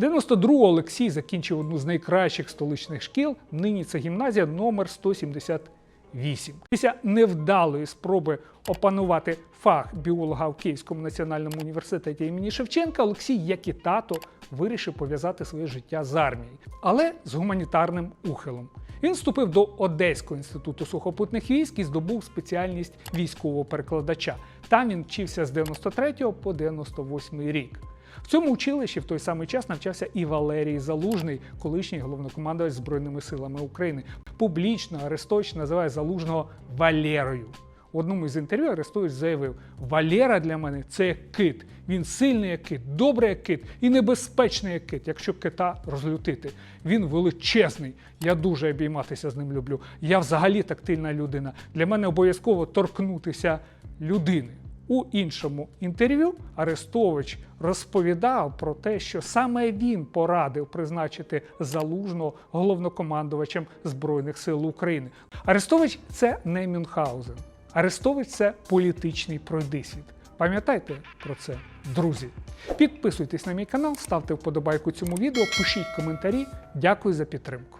92-го Олексій закінчив одну з найкращих столичних шкіл. Нині це гімназія номер 178. Після невдалої спроби опанувати фах біолога в Київському національному університеті імені Шевченка, Олексій, як і тато, вирішив пов'язати своє життя з армією, але з гуманітарним ухилом. Він вступив до Одеського інституту сухопутних військ і здобув спеціальність військового перекладача. Там він вчився з 93 по 98 рік. В цьому училищі в той самий час навчався і Валерій Залужний, колишній головнокомандувач Збройними силами України. Публічно Арестович називає Залужного Валерою. В одному із інтерв'ю Арестович заявив: Валера для мене це як кит. Він сильний як кит, добрий як кит і небезпечний як кит, якщо кита розлютити. Він величезний. Я дуже обійматися з ним люблю. Я взагалі тактильна людина. Для мене обов'язково торкнутися людини. У іншому інтерв'ю Арестович розповідав про те, що саме він порадив призначити залужного головнокомандувачем Збройних сил України. Арестович це не Мюнхгаузен. Арестович це політичний пройдисвіт. Пам'ятайте про це, друзі. Підписуйтесь на мій канал, ставте вподобайку цьому відео, пишіть коментарі. Дякую за підтримку.